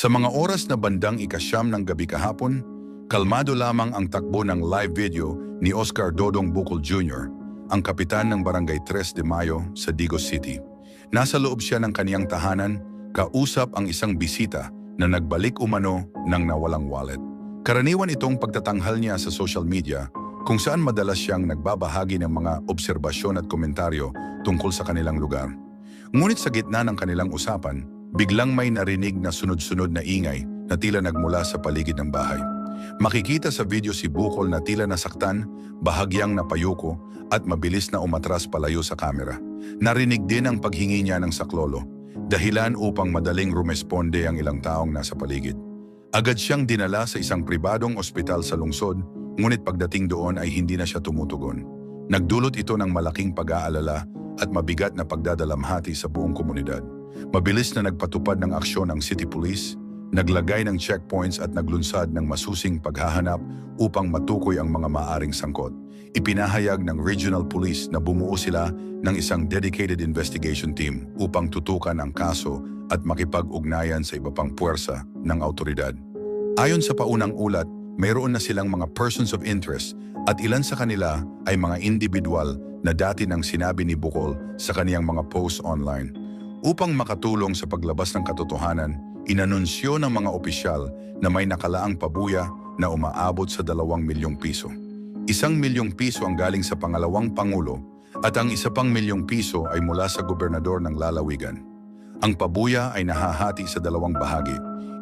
Sa mga oras na bandang ikasyam ng gabi kahapon, kalmado lamang ang takbo ng live video ni Oscar Dodong Bukol Jr., ang kapitan ng Barangay 3 de Mayo sa Digos City. Nasa loob siya ng kaniyang tahanan, kausap ang isang bisita na nagbalik umano ng nawalang wallet. Karaniwan itong pagtatanghal niya sa social media kung saan madalas siyang nagbabahagi ng mga obserbasyon at komentaryo tungkol sa kanilang lugar. Ngunit sa gitna ng kanilang usapan, biglang may narinig na sunod-sunod na ingay na tila nagmula sa paligid ng bahay. Makikita sa video si Bukol na tila nasaktan, bahagyang napayuko at mabilis na umatras palayo sa kamera. Narinig din ang paghingi niya ng saklolo, dahilan upang madaling rumesponde ang ilang taong nasa paligid. Agad siyang dinala sa isang pribadong ospital sa lungsod, ngunit pagdating doon ay hindi na siya tumutugon. Nagdulot ito ng malaking pag-aalala at mabigat na pagdadalamhati sa buong komunidad. Mabilis na nagpatupad ng aksyon ang City Police, naglagay ng checkpoints at naglunsad ng masusing paghahanap upang matukoy ang mga maaring sangkot. Ipinahayag ng Regional Police na bumuo sila ng isang dedicated investigation team upang tutukan ang kaso at makipag-ugnayan sa iba pang puwersa ng autoridad. Ayon sa paunang ulat, mayroon na silang mga persons of interest at ilan sa kanila ay mga individual na dati nang sinabi ni Bukol sa kaniyang mga posts online. Upang makatulong sa paglabas ng katotohanan, inanunsyo ng mga opisyal na may nakalaang pabuya na umaabot sa dalawang milyong piso. Isang milyong piso ang galing sa pangalawang pangulo at ang isa pang milyong piso ay mula sa gobernador ng lalawigan. Ang pabuya ay nahahati sa dalawang bahagi,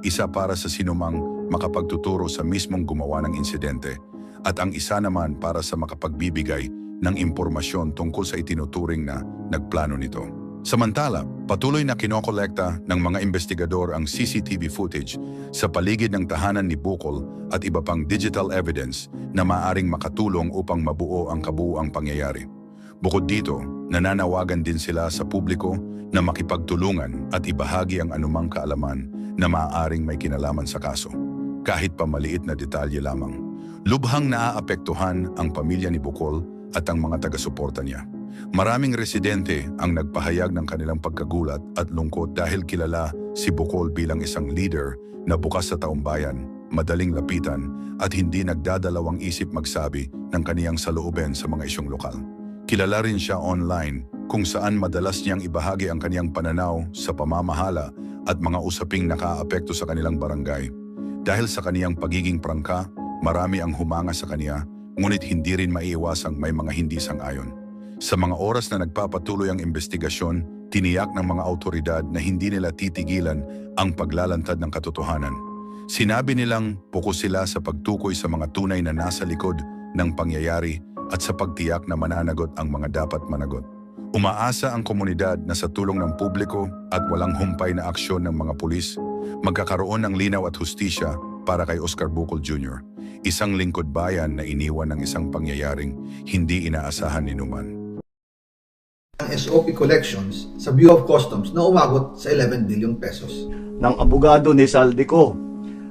isa para sa sinumang makapagtuturo sa mismong gumawa ng insidente at ang isa naman para sa makapagbibigay ng impormasyon tungkol sa itinuturing na nagplano nito. Samantala, patuloy na kinokolekta ng mga investigador ang CCTV footage sa paligid ng tahanan ni Bukol at iba pang digital evidence na maaring makatulong upang mabuo ang kabuuang pangyayari. Bukod dito, nananawagan din sila sa publiko na makipagtulungan at ibahagi ang anumang kaalaman na maaaring may kinalaman sa kaso, kahit pa maliit na detalye lamang. Lubhang naaapektuhan ang pamilya ni Bukol at ang mga taga-suporta niya. Maraming residente ang nagpahayag ng kanilang pagkagulat at lungkot dahil kilala si Bukol bilang isang leader na bukas sa taumbayan, madaling lapitan at hindi nagdadalawang isip magsabi ng kaniyang salooben sa mga isyong lokal. Kilala rin siya online kung saan madalas niyang ibahagi ang kaniyang pananaw sa pamamahala at mga usaping nakaapekto sa kanilang barangay. Dahil sa kaniyang pagiging prangka, marami ang humanga sa kaniya, ngunit hindi rin maiiwasang may mga hindi sang-ayon. Sa mga oras na nagpapatuloy ang investigasyon, tiniyak ng mga autoridad na hindi nila titigilan ang paglalantad ng katotohanan. Sinabi nilang pokus sila sa pagtukoy sa mga tunay na nasa likod ng pangyayari at sa pagtiyak na mananagot ang mga dapat managot. Umaasa ang komunidad na sa tulong ng publiko at walang humpay na aksyon ng mga pulis, magkakaroon ng linaw at hustisya para kay Oscar Bukol Jr., isang lingkod bayan na iniwan ng isang pangyayaring hindi inaasahan ni Numan. Ang SOP collections sa Bureau of Customs na umagot sa 11 billion pesos. ng abogado ni Saldico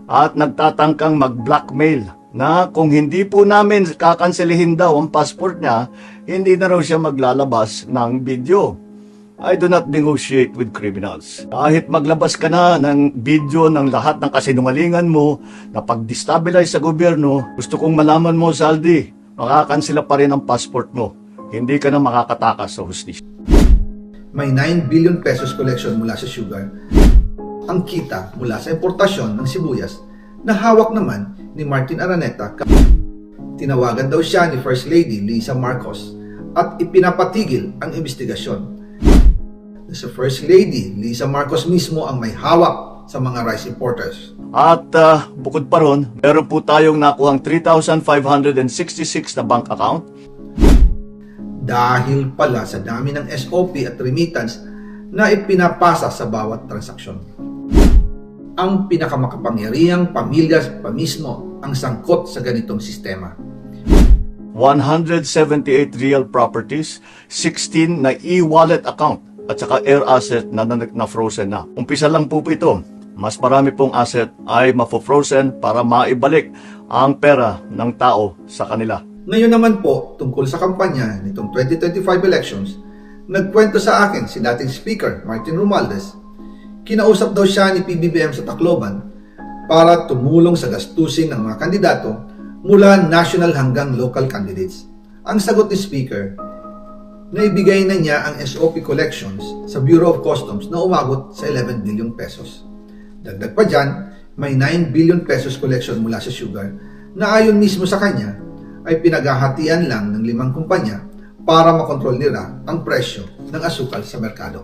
at nagtatangkang mag-blackmail na kung hindi po namin kakanselihin daw ang passport niya, hindi na raw siya maglalabas ng video. I do not negotiate with criminals. Kahit maglabas ka na ng video ng lahat ng kasinungalingan mo na pag-destabilize sa gobyerno, gusto kong malaman mo, Saldi, makakansela pa rin ang passport mo. Hindi ka na makakatakas sa hustisya. May 9 billion pesos collection mula sa sugar. Ang kita mula sa importasyon ng sibuyas na hawak naman ni Martin Araneta. Tinawagan daw siya ni First Lady Lisa Marcos at ipinapatigil ang investigasyon. Sa First Lady Lisa Marcos mismo ang may hawak sa mga rice importers. At ah, bukod pa ron, meron po tayong nakuhang 3,566 na bank account dahil pala sa dami ng SOP at remittance na ipinapasa sa bawat transaksyon. Ang pinakamakapangyarihang pamilya pa mismo ang sangkot sa ganitong sistema. 178 real properties, 16 na e-wallet account at saka air asset na, na, na frozen na. Umpisa lang po ito. Mas marami pong asset ay mafo-frozen para maibalik ang pera ng tao sa kanila. Ngayon naman po, tungkol sa kampanya nitong 2025 elections, nagkwento sa akin si dating Speaker Martin Romualdez, kinausap daw siya ni PBBM sa Tacloban para tumulong sa gastusin ng mga kandidato mula national hanggang local candidates. Ang sagot ni Speaker, naibigay na niya ang SOP collections sa Bureau of Customs na umabot sa 11 billion pesos. Dagdag pa dyan, may 9 billion pesos collection mula sa sugar na ayon mismo sa kanya ay pinaghahatian lang ng limang kumpanya para makontrol nila ang presyo ng asukal sa merkado.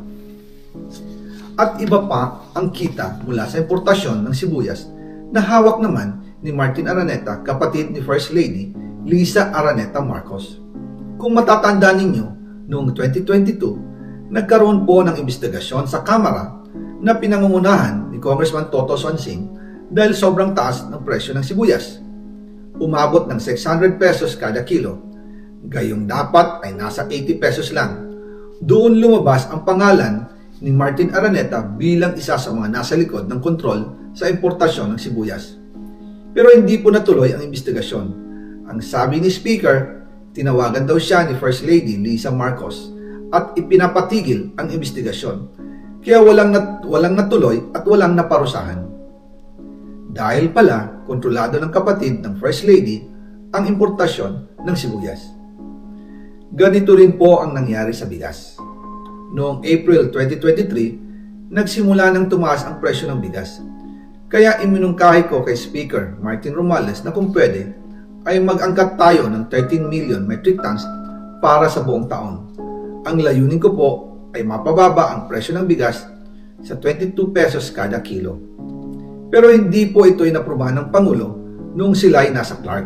At iba pa ang kita mula sa importasyon ng sibuyas na hawak naman ni Martin Araneta, kapatid ni First Lady Lisa Araneta Marcos. Kung matatanda ninyo, noong 2022, nagkaroon po ng investigasyon sa Kamara na pinangungunahan ni Congressman Toto Swansing dahil sobrang taas ng presyo ng sibuyas. Umabot ng 600 pesos kada kilo. Gayong dapat ay nasa 80 pesos lang. Doon lumabas ang pangalan ni Martin Araneta bilang isa sa mga nasa likod ng kontrol sa importasyon ng sibuyas. Pero hindi po natuloy ang investigasyon. Ang sabi ni Speaker, tinawagan daw siya ni First Lady Lisa Marcos at ipinapatigil ang investigasyon. Kaya walang, nat- walang natuloy at walang naparusahan. Dahil pala, kontrolado ng kapatid ng First Lady ang importasyon ng sibuyas. Ganito rin po ang nangyari sa bigas. Noong April 2023, nagsimula nang tumaas ang presyo ng bigas. Kaya iminungkahi ko kay Speaker Martin Romales na kung pwede ay mag-angkat tayo ng 13 million metric tons para sa buong taon. Ang layunin ko po ay mapababa ang presyo ng bigas sa 22 pesos kada kilo. Pero hindi po ito inaprubahan ng Pangulo noong sila ay nasa Clark.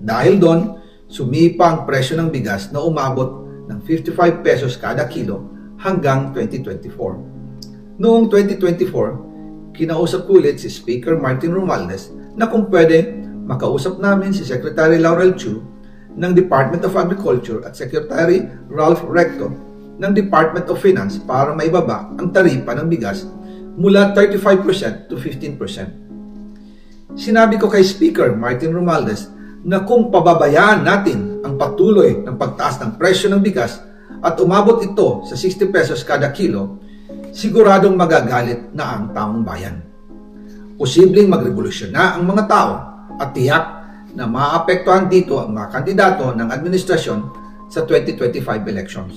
Dahil doon, sumipa ang presyo ng bigas na umabot ng 55 pesos kada kilo hanggang 2024. Noong 2024, kinausap ko ulit si Speaker Martin Romualdez na kung pwede makausap namin si Secretary Laurel Chu ng Department of Agriculture at Secretary Ralph Recto ng Department of Finance para maibaba ang taripa ng bigas mula 35% to 15%. Sinabi ko kay Speaker Martin Romualdez na kung pababayaan natin ang patuloy ng pagtaas ng presyo ng bigas at umabot ito sa 60 pesos kada kilo, siguradong magagalit na ang taong bayan. Posibleng magrevolusyon na ang mga tao at tiyak na maapektuhan dito ang mga kandidato ng administrasyon sa 2025 elections.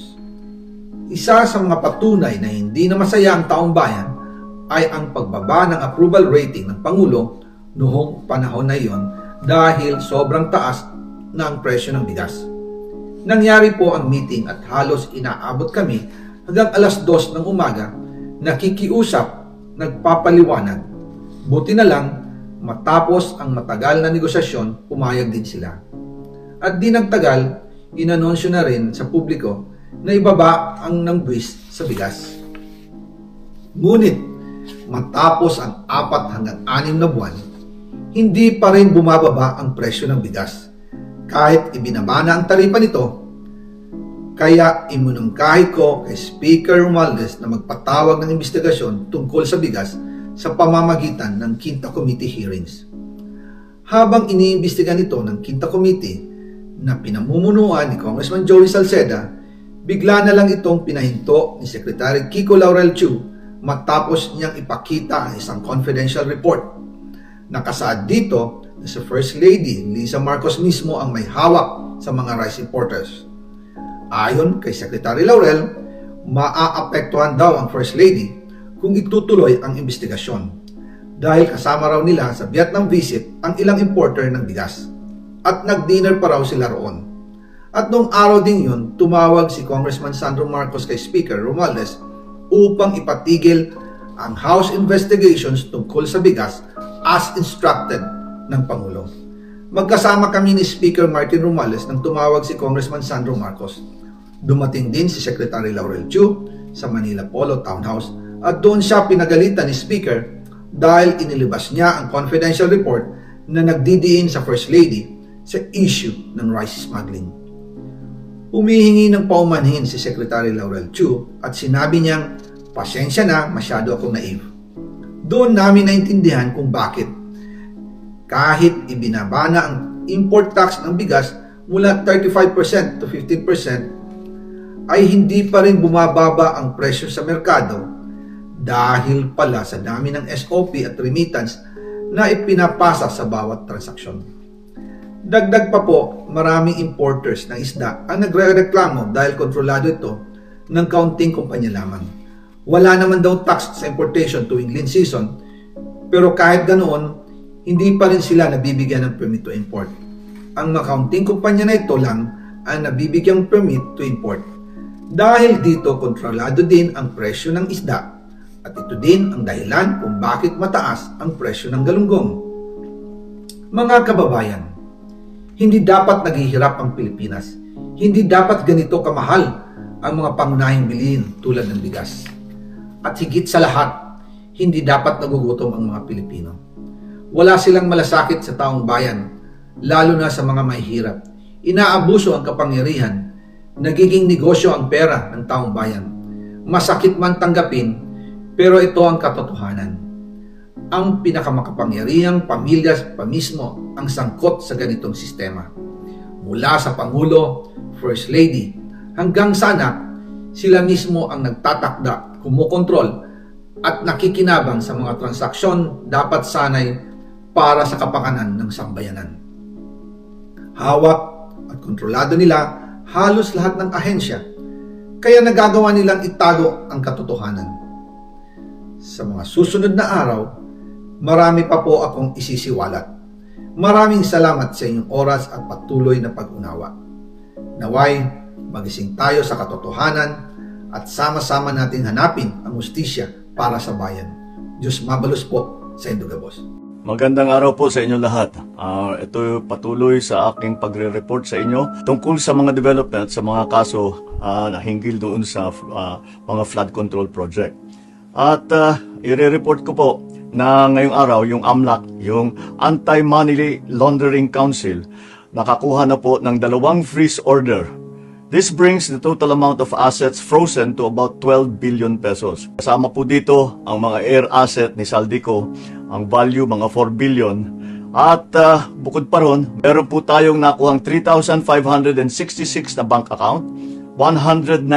Isa sa mga patunay na hindi na masaya ang taong bayan ay ang pagbaba ng approval rating ng Pangulo noong panahon na iyon dahil sobrang taas na ang presyo ng bigas. Nangyari po ang meeting at halos inaabot kami hanggang alas dos ng umaga nakikiusap, nagpapaliwanag. Buti na lang, matapos ang matagal na negosasyon, pumayag din sila. At di nagtagal, inanunsyo na rin sa publiko na ibaba ang ng buwis sa bigas. Ngunit, matapos ang apat hanggang anim na buwan, hindi pa rin bumababa ang presyo ng bigas. Kahit ibinaba na ang taripa nito, kaya imunungkahi ko kay Speaker Romualdez na magpatawag ng investigasyon tungkol sa bigas sa pamamagitan ng Quinta Committee hearings. Habang iniimbestiga nito ng Quinta Committee na pinamumunuan ni Congressman Joey Salceda, bigla na lang itong pinahinto ni Secretary Kiko Laurel Chu matapos niyang ipakita ang isang confidential report. Nakasaad dito na si First Lady Lisa Marcos mismo ang may hawak sa mga rice importers. Ayon kay Secretary Laurel, maaapektuhan daw ang First Lady kung itutuloy ang investigasyon dahil kasama raw nila sa Vietnam visit ang ilang importer ng bigas at nag-dinner pa raw sila roon. At noong araw din yun, tumawag si Congressman Sandro Marcos kay Speaker Romualdez upang ipatigil ang House investigations tungkol sa bigas as instructed ng Pangulo. Magkasama kami ni Speaker Martin Romualdez nang tumawag si Congressman Sandro Marcos. Dumating din si Secretary Laurel Chu sa Manila Polo Townhouse at doon siya pinagalitan ni Speaker dahil inilabas niya ang confidential report na nagdidiin sa First Lady sa issue ng rice smuggling. Humihingi ng paumanhin si Secretary Laurel Chu at sinabi niyang, pasensya na, masyado akong naive. Doon namin naintindihan kung bakit. Kahit ibinaba na ang import tax ng bigas mula 35% to 15%, ay hindi pa rin bumababa ang presyo sa merkado dahil pala sa dami ng SOP at remittance na ipinapasa sa bawat transaksyon. Dagdag pa po, maraming importers ng isda ang nagre-reklamo dahil kontrolado ito ng kaunting kumpanya lamang. Wala naman daw tax sa importation tuwing lean season, pero kahit ganoon, hindi pa rin sila nabibigyan ng permit to import. Ang mga kaunting kumpanya na ito lang ang nabibigyang permit to import. Dahil dito kontrolado din ang presyo ng isda at ito din ang dahilan kung bakit mataas ang presyo ng galunggong. Mga kababayan, hindi dapat naghihirap ang Pilipinas. Hindi dapat ganito kamahal ang mga pangunahing bilihin tulad ng bigas. At higit sa lahat, hindi dapat nagugutom ang mga Pilipino. Wala silang malasakit sa taong bayan, lalo na sa mga mahihirap. Inaabuso ang kapangyarihan, nagiging negosyo ang pera ng taong bayan. Masakit man tanggapin, pero ito ang katotohanan. Ang pinakamakapangyarihang pamilya pa mismo ang sangkot sa ganitong sistema. Mula sa Pangulo, First Lady, hanggang sa anak, sila mismo ang nagtatakda, kumukontrol, at nakikinabang sa mga transaksyon dapat sanay para sa kapakanan ng sambayanan. Hawak at kontrolado nila halos lahat ng ahensya, kaya nagagawa nilang itago ang katotohanan. Sa mga susunod na araw, marami pa po akong isisiwalat. Maraming salamat sa inyong oras at patuloy na pag-unawa. Naway, magising tayo sa katotohanan at sama-sama natin hanapin ang ustisya para sa bayan. Diyos mabalos po sa Indugabos. Magandang araw po sa inyo lahat. Ah, ito patuloy sa aking pagre-report sa inyo tungkol sa mga development sa mga kaso ah, na hinggil doon sa ah, mga flood control project. At ah, ire-report ko po na ngayong araw yung AMLAC, yung Anti-Money Laundering Council, nakakuha na po ng dalawang freeze order This brings the total amount of assets frozen to about 12 billion pesos. Kasama po dito ang mga air asset ni Saldico, ang value mga 4 billion. At ah, bukod pa ron, meron po tayong nakuhang 3,566 na bank account, 198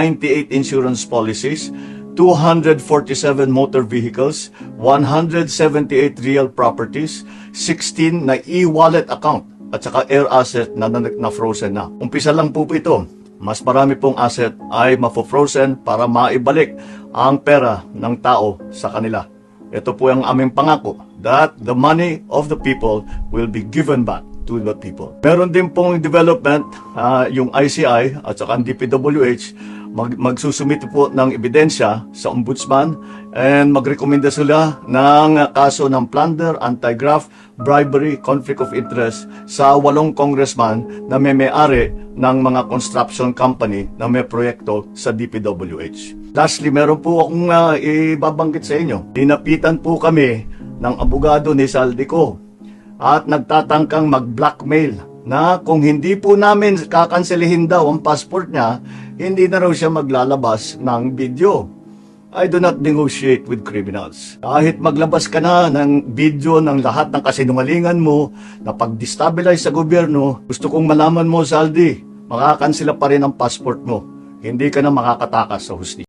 insurance policies, 247 motor vehicles, 178 real properties, 16 na e-wallet account at saka air asset na, na, na. Umpisa lang po ito mas marami pong asset ay mafo-frozen para maibalik ang pera ng tao sa kanila. Ito po ang aming pangako that the money of the people will be given back to the people. Meron din pong development, ah, yung ICI at saka DPWH, mag, magsusumite po ng ebidensya sa ombudsman and magrekomenda sila ng kaso ng plunder, anti-graft, bribery, conflict of interest sa walong congressman na may may-ari ng mga construction company na may proyekto sa DPWH. Lastly, meron po akong ah, ibabanggit sa inyo. Dinapitan po kami ng abogado ni Saldico at nagtatangkang mag-blackmail na kung hindi po namin kakanselihin daw ang passport niya, hindi na raw siya maglalabas ng video. I do not negotiate with criminals. Kahit maglabas ka na ng video ng lahat ng kasinungalingan mo na pag-destabilize sa gobyerno, gusto kong malaman mo, Saldi, makakansela pa rin ang passport mo. Hindi ka na makakatakas sa hustisya.